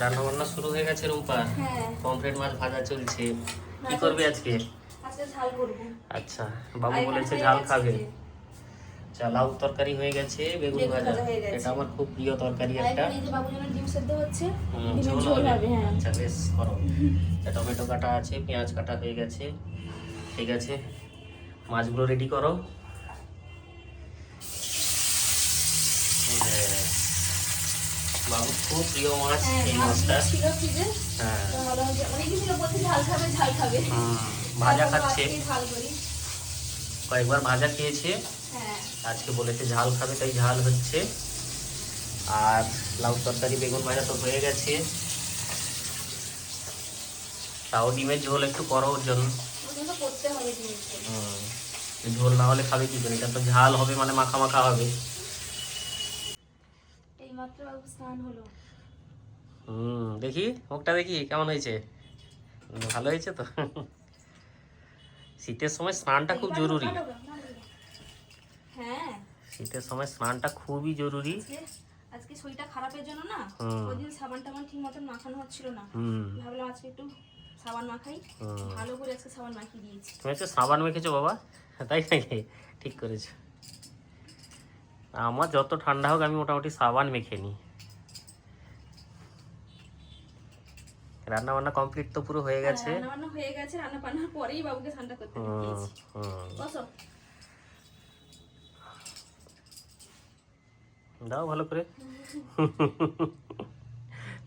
রান্না বান্না শুরু হয়ে গেছে রূপা। হ্যাঁ। পমফ্রেট মাছ ভাজা চলছে। কি করবে আজকে? আজকে ঝাল করব। আচ্ছা বাবু বলেছে ঝাল খাবে। যে। আচ্ছা লাউ তরকারি হয়ে গেছে বেগুন ভাজা। এটা আমার খুব প্রিয় তরকারি একটা। আচ্ছা বেশ করো। আচ্ছা, টমেটো কাটা আছে পেঁয়াজ কাটা হয়ে গেছে। ঠিক আছে। মাছগুলো রেডি করো এই যে, খুব প্রিয় মাছ হ্যাঁ এই মাছটা। হ্যাঁ। হুম, ভাজা খাচ্ছে। কয়েকবার ভাজা খেয়েছে। হ্যাঁ। আজকে বলেছে ঝাল খাবে তাই ঝাল হচ্ছে। আর লাউ তরকারি বেগুন ভাজা তো হয়ে গেছে। তাও ডিমের ঝোল একটু করো ওর জন্য। ঝোল। না হলে খাবে কি করে? এটা তো ঝাল হবে মানে মাখা মাখা হবে। মাত্র স্নান হলো। হুম দেখি মুখটা দেখি কেমন হয়েছে? ভালো হয়েছে তো? শীতের সময় স্নানটা খুব জরুরি। হ্যাঁ। শীতের সময় স্নানটা খুবই জরুরি। আজকে শরীরটা খারাপের জন্য না। ওইদিন সাবান টাবান ঠিক মতন মাখানো হচ্ছিল না। হুম। ভাবলাম আজকে একটু সাবান মাখাই। ভালো করে আজকে সাবান মাখিয়ে দিয়েছি। তুমি সাবান মেখেছো বাবা? তাই নাকি? ঠিক করেছ। আমার যত ঠান্ডা হোক আমি মোটামুটি সাবান মেখে নিই। রান্না বান্না কমপ্লিট তো পুরো হয়ে গেছে। রান্না বান্না হয়ে গেছে রান্না বান্নার পরেই বাবুকে ঠান্ডা করতে দিয়েছি। বসো। দাও ভালো করে।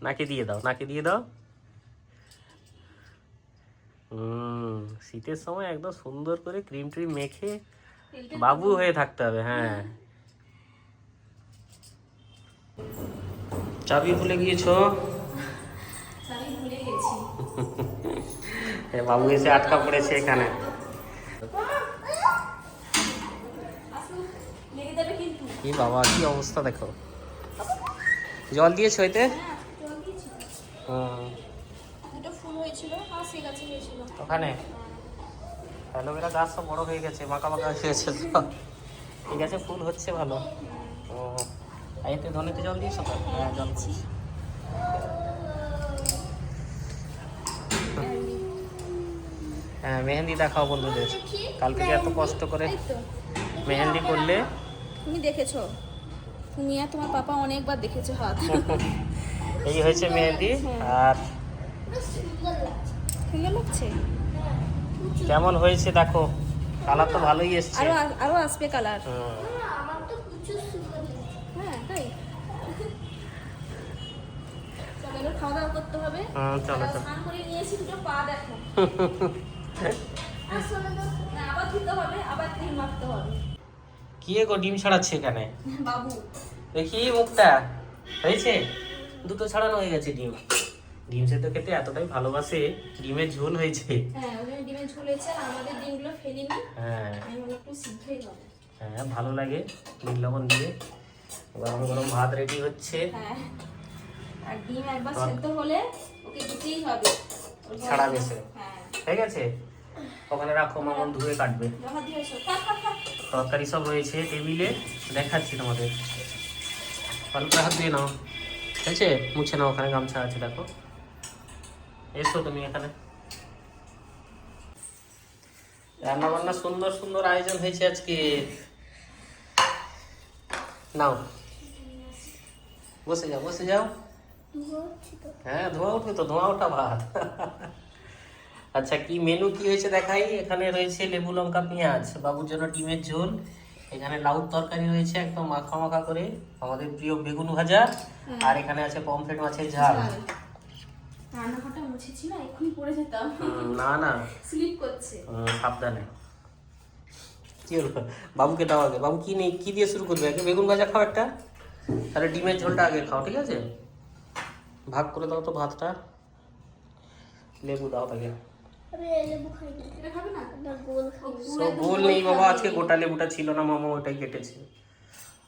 নাকে দিয়ে দাও নাকে দিয়ে দাও। হুম শীতের সময় একদম সুন্দর করে ক্রিম ট্রিম মেখে বাবু হয়ে থাকতে হবে হ্যাঁ। চাবি ভুলে গিয়েছো? ভুলে গেছি। বাবু এসে আটকা পড়েছে এখানে। কি বাবা কি অবস্থা দেখো। জল দিয়েছ এতে? হ্যাঁ ওখানে? অ্যালোভেরা গাছ সব বড় হয়ে গেছে মাকা মাকা হয়ে গেছে তো। ঠিক আছে ফুল হচ্ছে ভালো। ও। আর এতে ধনেতে জল দিয়েছ? তো হ্যাঁ জল দিয়েছি। হ্যাঁ মেহেন্দি দেখাও বন্ধুদের। কালকে এত কষ্ট করে মেহেন্দি করলে। তুমি দেখেছ? তুমি আর তোমার পাপা অনেকবার দেখেছ হাত। এই হয়েছে মেহেন্দি আর সুন্দর লাগছে। কেমন হয়েছে দেখো? কালার তো ভালোই এসছে। আরও আরও আসবে কালার। হুম। হ্যাঁ তাই চলো এবার খাওয়া দাওয়া করতে হবে। চলো, স্নান করে নিয়েছি দুটো পা দেখো। আবার ধুতে হবে আবার তেল মাখতে হবে। কি গো ডিম ছাড়াচ্ছে এখানে? বাবু। দেখি মুখটা। হয়েছে? দুটো ছাড়ানো হয়ে গেছে ডিম। ডিম সেদ্ধ খেতে এতটাই ভালোবাসে ডিমের ঝোল হয়েছে। হ্যাঁ ওখানে ডিমে ঝুলেছে আর আমাদের ডিমগুলো ফেলিনি। হ্যাঁ। একটু সিদ্ধই হবে। হ্যাঁ ভালো লাগে। নীল লবণ দিয়ে। গরম গরম ভাত রেডি হচ্ছে। হ্যাঁ। আর ডিম একবার সেদ্ধ হলে ওকে দিতেই হবে। ছাড়াবে না- হ্যাঁ। ঠিক আছে? ওখানে রাখো মামন ধুয়ে কাটবে। তরকারি সব রয়েছে টেবিলে। দেখাচ্ছি তোমাদের। ভালো করে হাত দিয়ে নাও। ঠিক আছে? মুছে নাও ওখানে গামছা আছে দেখো। এসো তুমি এখানে। রান্না বান্না সুন্দর সুন্দর আয়োজন হয়েছে আজকে। নাও। বসে যাও বসে যাও। হ্যাঁ ধোঁয়া উঠবে তো ধোঁয়া ওঠা ভাত। আচ্ছা কি মেনু কি হয়েছে দেখাই? এখানে রয়েছে লেবু লঙ্কা পেঁয়াজ। বাবুর জন্য ডিমের ঝোল। এখানে লাউর তরকারি রয়েছে একদম মাখা মাখা করে। আমাদের প্রিয় বেগুন ভাজা। আর এখানে আছে পমফ্রেট মাছের ঝাল। ঝাল। রান্নাঘরটা মুছেছি না এক্ষুনি পড়ে যেতাম। না না। স্লিপ করছে। সাবধানে। কি হলো? বাবুকে দাও আগে। বাবু কি নেই কি দিয়ে শুরু করবে? আগে বেগুন ভাজা খাও একটা। তাহলে ডিমের ঝোলটা আগে খাও ঠিক আছে? ভাগ করে দাও তো ভাতটা। লেবু দাও তাকে গোল নেই বাবা আজকে গোটা লেবুটা ছিল না মামা ওটাই কেটেছে।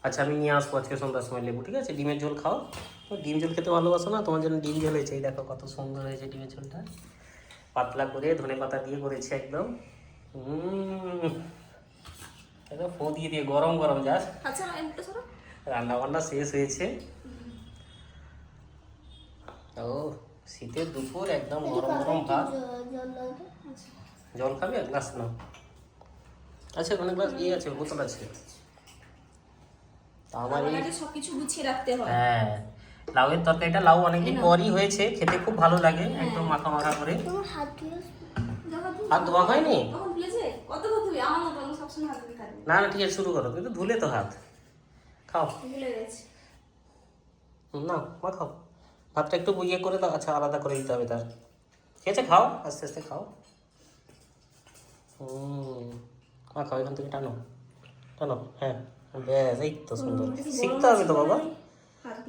আচ্ছা আমি নিয়ে আসব আজকে সন্ধ্যার সময় লেবু ঠিক আছে? ডিমের ঝোল খাও। তো ডিম ঝোল খেতে ভালোবাসো না তোমার জন্য ডিম ঝোল হয়েছে দেখো কত সুন্দর হয়েছে ডিমের ঝোলটা। পাতলা করে ধনে পাতা দিয়ে করেছে একদম। একদম ফো দিয়ে দিয়ে গরম গরম যাস আচ্ছা একটু সরো। রান্না বান্না শেষ হয়েছে। ও শীতের দুপুর একদম গরম গরম ভাত। জল খাবে এক গ্লাস? না। আচ্ছা অনেক গ্লাস ইয়ে আছে বোতল আছে। তা আমার এই সবকিছু গুছিয়ে রাখতে হয়। হ্যাঁ লাউয়ের তরকারিটা লাউ অনেকদিন পরই হয়েছে খেতে খুব ভালো লাগে একদম মাখা মাখা করে। হাত ধোয়া হয়নি? কথা না না ঠিক আছে শুরু করো। কিন্তু ধুলে তো হাত। খাও। না মা খাও। ভাতটা একটু বুঝিয়ে করে দাও আচ্ছা আলাদা করে দিতে হবে তার। ঠিক আছে খাও আস্তে আস্তে খাও। হুম খাও এখান থেকে টানো। টানো হ্যাঁ ব্যাস এই তো সুন্দর। শিখতে হবে তো বাবা।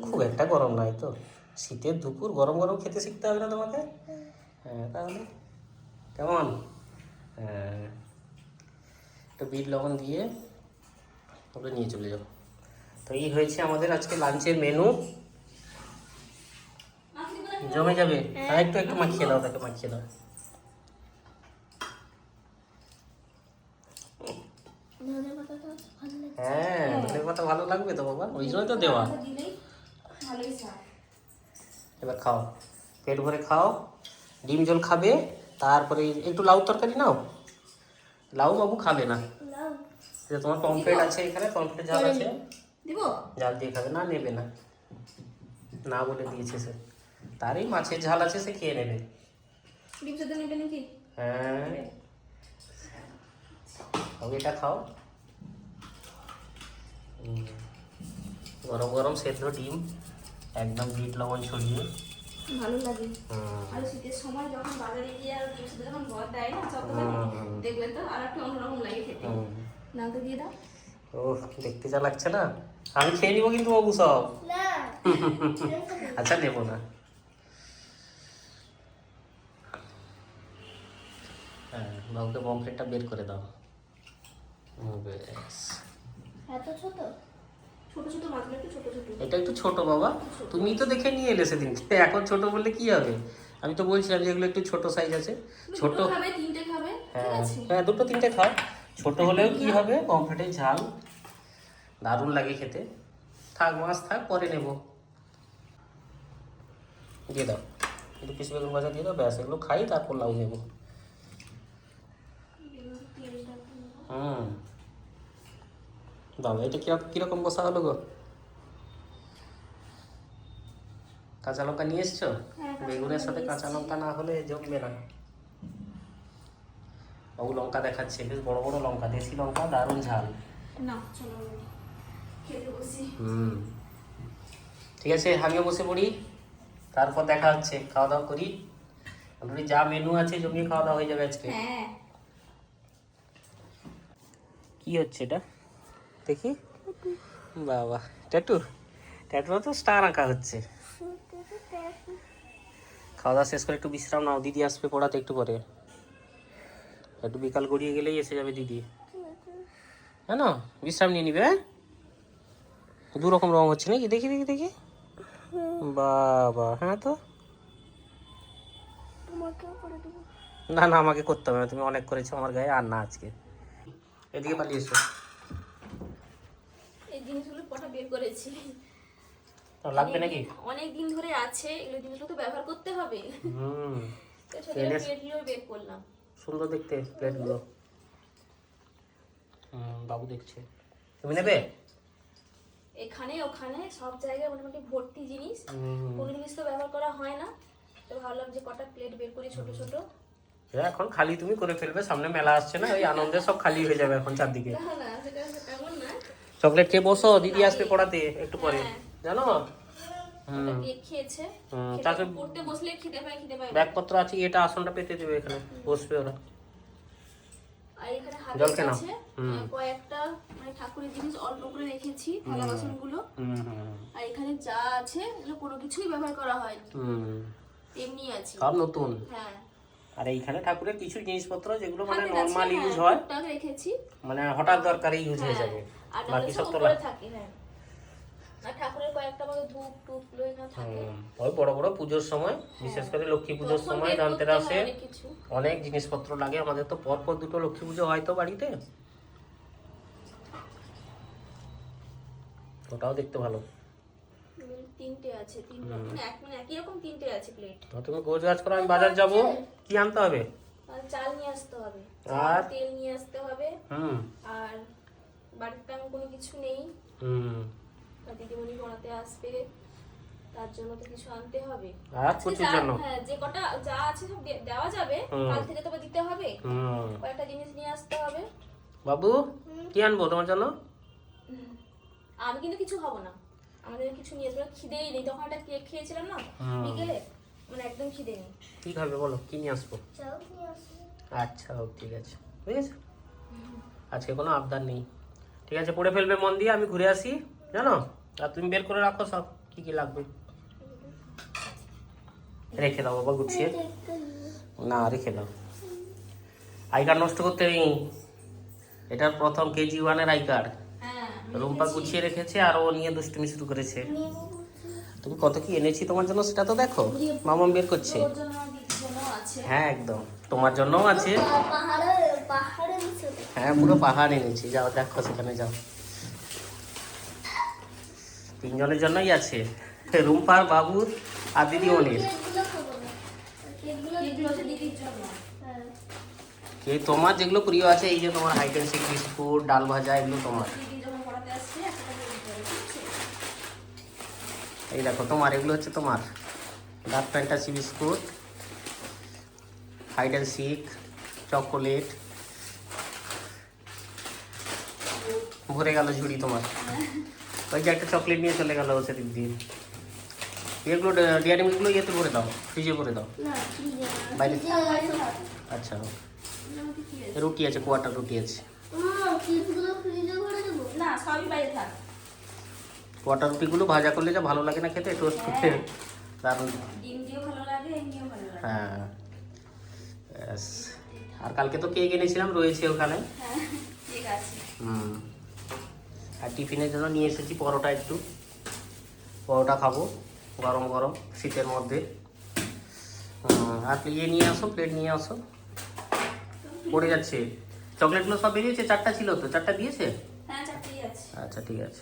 খুব একটা গরম নাই তো। শীতের দুপুর গরম গরম খেতে শিখতে হবে না তোমাকে? হ্যাঁ তাহলে। কেমন? হ্যাঁ। একটু বিট লবণ দিয়ে ওটা নিয়ে চলে যাও। তো এই হয়েছে আমাদের আজকে লাঞ্চের মেনু। জমে যাবে। আর একটু একটু মাখিয়ে দাও তাকে মাখিয়ে দাও। হ্যাঁ ধনে পাতা ভালো লাগবে তো বাবা? ওই জন্যই তো দেওয়া। এবার খাও। পেট ভরে খাও। ডিম জল খাবে। তারপরে একটু লাউ তরকারি নাও। লাউ বাবু খাবে না। যে তোমার পমফ্রেট আছে এখানে পমফ্রেট জাল আছে। জাল দিয়ে খাবে। না নেবে না। না বলে দিয়েছে সে। তারই মাছের ঝাল আছে সে খেয়ে নেবে। ডিম সেদ্ধ নেবে নাকি? হ্যাঁ। তবে এটা খাও। গরম গরম সেদ্ধ ডিম একদম বিট লবণ ছড়িয়ে। ভালো লাগে। আর শীতের সময় যখন বাজারে গিয়ে আর ডিম সেদ্ধ যখন ঘর দেয় না চক হুম। তো আর একটু অন্যরকম লাগে খেতে। হুম। নামতে দিয়ে দাও। ও দেখতে যা লাগছে না। আমি খেয়ে নিবো কিন্তু বাবু সব। আচ্ছা নেব না। বাবুকে পমফ্রেটটা বের করে দাও। ব্যাস এত ছোট? ছোট ছোট মাছগুলো একটু ছোট ছোট। এটা একটু ছোট বাবা। তুমি তো দেখে নিয়ে এলে সেদিন। এখন ছোট বললে কি হবে? আমি তো বলছিলাম যে এগুলো একটু ছোট সাইজ আছে। ছোট খাবে তিনটে খাবে ঠিক হ্যাঁ আছে? হ্যাঁ দুটো তিনটে খাও। ছোট হলেও কি হবে? পমফ্রেটের ঝাল। দারুণ লাগে খেতে। থাক মাছ থাক পরে নেব। দিয়ে দাও। একটু পিস বেগুন ভাজা দিয়ে দাও ব্যাস এগুলো খাই তারপর লাউ নেব। হুম। বাবা এটা কীরকম কীরকম বসা হলো গো? কাঁচা লঙ্কা নিয়ে এসছো? হ্যাঁ, বেগুনের সাথে কাঁচা লঙ্কা না হলে জমবে না। বাবু লঙ্কা দেখাচ্ছে বেশ বড় বড় লঙ্কা দেশি লঙ্কা দারুণ ঝাল। না চলো হুম। ঠিক আছে আমিও বসে পড়ি। তারপর দেখা হচ্ছে খাওয়া দাওয়া করি। যা মেনু আছে জমিয়ে খাওয়া দাওয়া হয়ে যাবে আজকে। হ্যাঁ। কি হচ্ছে এটা? দেখি। বাবা ট্যাটু? ট্যাটু তো স্টার আঁকা হচ্ছে। খাওয়া দাওয়া শেষ করে একটু বিশ্রাম নাও দিদি আসবে পড়াতে একটু পরে। একটু বিকাল গড়িয়ে গেলেই এসে যাবে দিদি। হ্যাঁ না বিশ্রাম নিয়ে নিবে হ্যাঁ? দু রকম রং হচ্ছে নাকি? দেখি দেখি দেখি। বাবা হ্যাঁ তো। না না আমাকে করতে হবে না তুমি অনেক করেছ আমার গায়ে আর না আজকে। এদিকে পালিয়ে এসো। এই জিনিসগুলো কটা বের করেছি। তো লাগবে নাকি? অনেক দিন ধরে আছে এগুলো জিনিসগুলো তো ব্যবহার করতে হবে। হুম। তো সেটা প্লেটগুলো বের করলাম। সুন্দর দেখতে প্লেটগুলো। হুম বাবু দেখছে। তুমি নেবে? এখানে ওখানে সব জায়গায় মোটামুটি ভর্তি জিনিস। কোনো জিনিস তো ব্যবহার করা হয় না। তো ভাবলাম যে কটা প্লেট বের করি ছোট ছোট। হ্যাঁ, এখন খালি তুমি করে ফেলবে সামনে মেলা আসছে না ওই আনন্দে সব খালি হয়ে যাবে এখন চারদিকে। চকলেট খেয়ে বসো দিদি আসবে পড়াতে একটু পরে জানো? হুম। কেক খেয়েছে। হুম, খেতে- তাকে পড়তে বসলে খেতে পায় খেতে পায়। না। ব্যাগপত্র আছে এটা আসনটা পেতে দেবে এখানে বসবে ওরা। জল কেন? কয়েকটা মানে ঠাকুরের জিনিস অল্প করে রেখেছি থালা বাসনগুলো। হুম হুম আর এখানে যা আছে এগুলো কোনো কিছুই ব্যবহার করা হয় এমনি আছে। সব নতুন? হ্যাঁ। আর এইখানে ঠাকুরের কিছু জিনিসপত্র যেগুলো মানে নর্মাল হ্যাঁ, ইউজ হয় রেখেছি। মানে হঠাৎ দরকারে ইউজ হয়ে হ্যাঁ, যাবে। বাকি সব তো থাকে হ্যাঁ। ওই বড় বড় পুজোর সময় বিশেষ করে লক্ষ্মী পুজোর সময় ধনতেরাসে অনেক জিনিসপত্র লাগে আমাদের তো পরপর দুটো লক্ষ্মী পুজো হয় তো বাড়িতে। ওটাও দেখতে ভালো। তিনটে আছে তিন রকম এক মানে একই রকম তিনটে আছে প্লেট তো তুমি গোছ গাছ করো আমি বাজার যাব কি আনতে হবে? চাল নিয়ে আসতে হবে। আর? তেল নিয়ে আসতে হবে। হুম। আর বাড়িতে তেমন কোনো কিছু নেই। হুম। দিদিমণি পড়াতে আসবে তার জন্য তো কিছু আনতে হবে। আর আজকে জন্য? হ্যাঁ যে কটা যা আছে সব দেওয়া যাবে। কাল থেকে তো দিতে হবে। কয়েকটা জিনিস নিয়ে আসতে হবে। বাবু কি আনব তোমার জন্য? আমি কিন্তু কিছু খাব না। আমাদের কিছু নিয়ে আসবে খিদেই নেই। তখন একটা কেক খেয়েছিলাম না? বিকেলে? মানে একদম খিদে নেই। কি খাবে বলো? কি নিয়ে আসব? আচ্ছা হোক ঠিক আছে। ঠিক আছে? আজকে কোনো আবদার নেই। ঠিক আছে পড়ে ফেলবে মন দিয়ে আমি ঘুরে আসি জানো? আর তুমি বের করে রাখো সব কি কি লাগবে। রেখে দাও বাবা গুছিয়ে। না রেখে দাও। আই কার্ড নষ্ট করতে নেই। এটার প্রথম কেজি ওয়ানের আই কার্ড। হ্যাঁ রুম্পা গুছিয়ে রেখেছে আর ও নিয়ে দুষ্টুমি শুরু করেছে। তুমি কত কি এনেছি তোমার জন্য সেটা তো দেখো। মামাম বের করছে। হ্যাঁ একদম। তোমার জন্যও আছে। হ্যাঁ পুরো পাহাড় এনেছি। যাও, দেখো সেখানে যাও। তিনজনের জন্যই আছে। রুম্পার বাবুর আর হ্যাঁ এই তোমার যেগুলো প্রিয় আছে, এই যে তোমার হাইট অ্যান্ড বিস্কুট, ডাল ভাজা, এগুলো তোমার দিদি যখন পড়াতে আসছে একটা করে দিতে হবে ঠিক আছে এই দেখো তোমার এগুলো হচ্ছে তোমার। Dark fantasy biscuit hide and seek chocolate ভরে গেল ঝুড়ি তোমার। ওই যে একটা চকলেট নিয়ে চলে গেল সেদিক দিয়ে। এগুলো ডিয়ারি মিল্কগুলো ইয়েতে ভরে দাও ফ্রিজে ভরে দাও। বাইরে আচ্ছা? রুটি আছে? কোয়াটার রুটি আছে। না সবই বাইরে থাক। কোয়াটার রুটিগুলো ভাজা করলে যা ভালো লাগে না খেতে টোস্ট করতে দারুণ। ডিম দিয়েও ভালো লাগে এমনিও ভালো লাগে। হ্যাঁ। আর কালকে তো কেক এনেছিলাম রয়েছে ওখানে। হ্যাঁ ঠিক আছে। হুম। আর টিফিনের জন্য নিয়ে এসেছি পরোটা একটু। পরোটা খাব গরম গরম শীতের মধ্যে। আর ইয়ে নিয়ে আসো প্লেট নিয়ে আসো। পড়ে যাচ্ছে। চকলেটগুলো সব বেরিয়েছে? চারটা ছিল তো? চারটা দিয়েছে? হ্যাঁ আচ্ছা ঠিক আছে।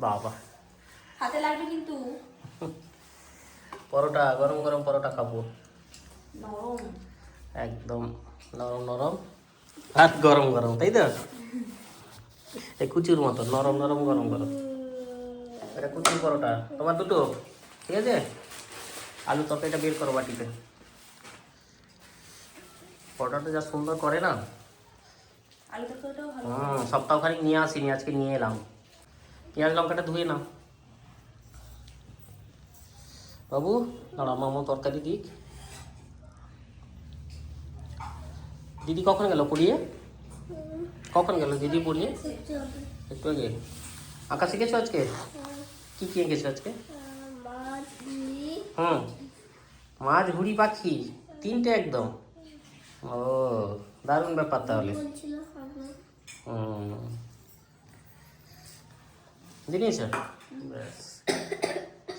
বাবা। হাতে লাগবে কিন্তু। পরোটা গরম গরম পরোটা খাব। নরম। একদম নরম নরম। আর গরম গরম তাই তো? এই কুচুর মতো নরম নরম গরম গরম। এটা কুচুর পরোটা তোমার দুটো ঠিক আছে? আলু তরকারিটা বের করো বাটিতে। পরোটাটা যা সুন্দর করে না। হুম সপ্তাহখানিক নিয়ে আসিনি আজকে নিয়ে এলাম। পেঁয়াজ লঙ্কাটা ধুয়ে নাও। বাবু দাঁড়া মামা তরকারি দিক। দিদি কখন গেল পড়িয়ে? কখন গেল দিদি পড়িয়ে? একটু আগে। আঁকা শিখেছো আজকে? কি কি এঁকেছো আজকে? হুম। মাছ ঘুড়ি পাখি, তিনটে একদম। ও, দারুণ ব্যাপার তাহলে। বলছিল হুম জিনিস? ব্যাস।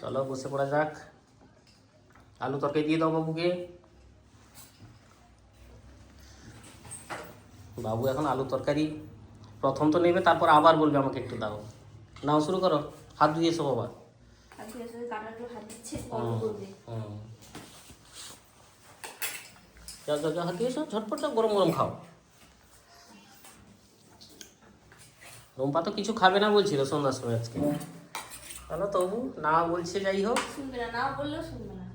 চলো বসে পড়া যাক। আলু তরকারি দিয়ে দাও বাবুকে। বাবু এখন আলু তরকারি প্রথম তো নেবে তারপর আবার বলবে আমাকে একটু দাও। নাও শুরু করো। হাত ধুয়ে এসো বাবা। আজকে এসে হাত এসো। ঝটপট গরম গরম খাও। রুম্পা তো কিছু খাবে না বলছিল সন্ধ্যার সময় আজকে। চলো তবু না বলছে যাই হোক। শুনবে না না বললেও শুনবে না।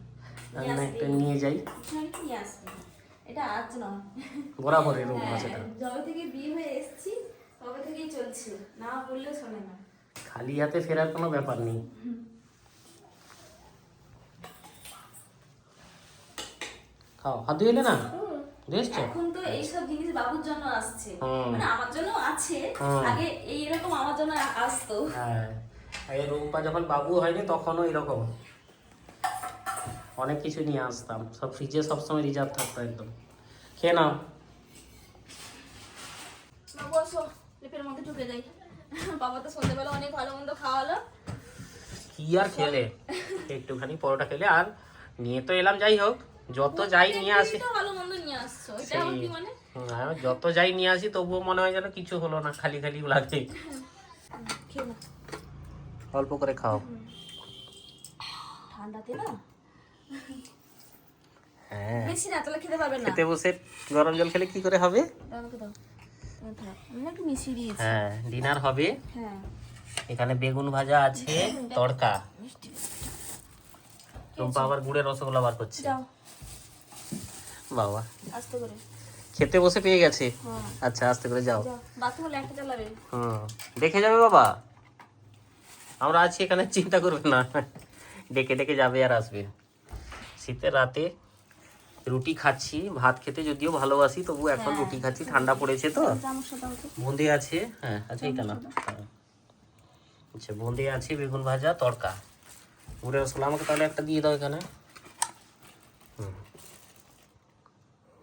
না একটা নিয়ে যাই। এটা আজ বরাবরের রুম্পা হ্যাঁ, সেটা যবে থেকে বিয়ে হয়ে এসেছি তবে থেকেই চলছে। না বললেও শোনে না। খালি হাতে ফেরার কোনো ব্যাপার নেই। খাও। হাত ধুয়ে না? ধুয়েছো এখন তো এইসব জিনিস বাবুর জন্য আসছে। মানে আমার জন্য আছে। আগে এই এরকম আমার জন্য আসতো। হ্যাঁ। যখন বাবু হয়নি তখনও এরকম। অনেক কিছু নিয়ে আসতাম। সব ফ্রিজে সবসময় রিজার্ভ থাকতো একদম। খেয়ে নাও। বাবু আসো। মধ্যে ঢুকে যাই। বাবা তো সন্ধ্যেবেলা অনেক ভালো মন্দ খাওয়ালো। কি আর খেলে? একটুখানি পরোটা খেলে। আর নিয়ে তো এলাম যাই হোক। যত যাই নিয়ে আসি। মানে? যত যাই নিয়ে আসি তবুও মনে হয় যেন কিছু হলো না খালি খালি লাগে অল্প করে খাও। ঠান্ডাতে না? হ্যাঁ। বেশি না তাহলে খেতে পারবে না। খেতে বসে গরম জল খেলে কি করে হবে? হ্যাঁ ডিনার হবে। হ্যাঁ। এখানে বেগুন ভাজা আছে তড়কা। টম্পা আবার গুড়ের রসগোল্লা বার করছে। বাবা। আস্তে করে। খেতে বসে পেয়ে গেছে। হ্যাঁ। আচ্ছা আস্তে করে যাও। হুম দেখে যাবে বাবা। আমরা আছি এখানে চিন্তা করবে না। ডেকে ডেকে যাবে আর আসবে। শীতের রাতে রুটি খাচ্ছি ভাত খেতে যদিও ভালোবাসি তবু এখন রুটি খাচ্ছি ঠান্ডা পড়েছে তো। বোঁদে আছে? হ্যাঁ আচ্ছা এইটা না। হ্যাঁ। আচ্ছা বোঁদে আছে বেগুন ভাজা তড়কা। গুড়ের রসগোল্লা আমাকে তাহলে একটা দিয়ে দাও এখানে হুম।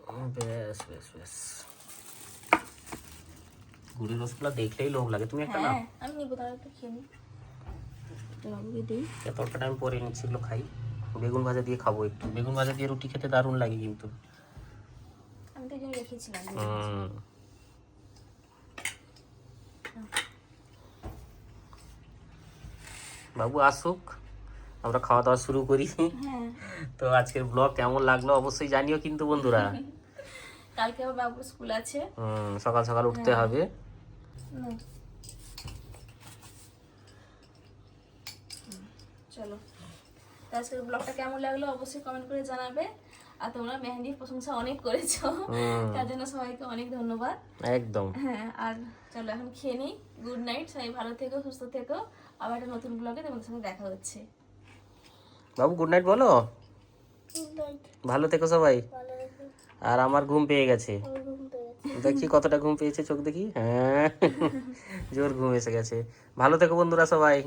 হুম, বেশ বেশ বেশ। গুড়ের রসগোল্লা দেখলেই লোভ লাগে। তুমি একটা নাও। হ্যাঁ আমি নিবো তাহলে একটু খেয়ে নিই। তরকাটা আমি পরে নিচ্ছি এগুলো খাই। বেগুন ভাজা দিয়ে খাব একটু। বেগুন ভাজা দিয়ে রুটি খেতে দারুণ লাগে কিন্তু। আমি তো রেখেছিলাম। বাবু আসুক। আমরা খাওয়া দাওয়া শুরু করি। হ্যাঁ। তো আজকের ব্লগ কেমন লাগল অবশ্যই জানিও কিন্তু বন্ধুরা। কালকে বাবুর স্কুল আছে। হুম, সকাল সকাল উঠতে হবে। চলো। তো আজকের ব্লগটা কেমন লাগল অবশ্যই কমেন্ট করে জানাবে। আর তোমরা মেহেন্দির প্রশংসা অনেক করেছ। তার জন্য সবাইকে অনেক ধন্যবাদ। একদম। হ্যাঁ আর চলো এখন খেয়ে নিই। গুড নাইট সবাই ভালো থেকো সুস্থ থেকো। আবার একটা নতুন ব্লগে তোমাদের সঙ্গে দেখা হচ্ছে। বাবু গুড নাইট বলো। ভালো থেকো সবাই। আর আমার ঘুম পেয়ে গেছে। দেখছি কতটা ঘুম পেয়েছে চোখ দেখি। হ্যাঁ জোর ঘুম এসে গেছে। ভালো থেকো বন্ধুরা সবাই।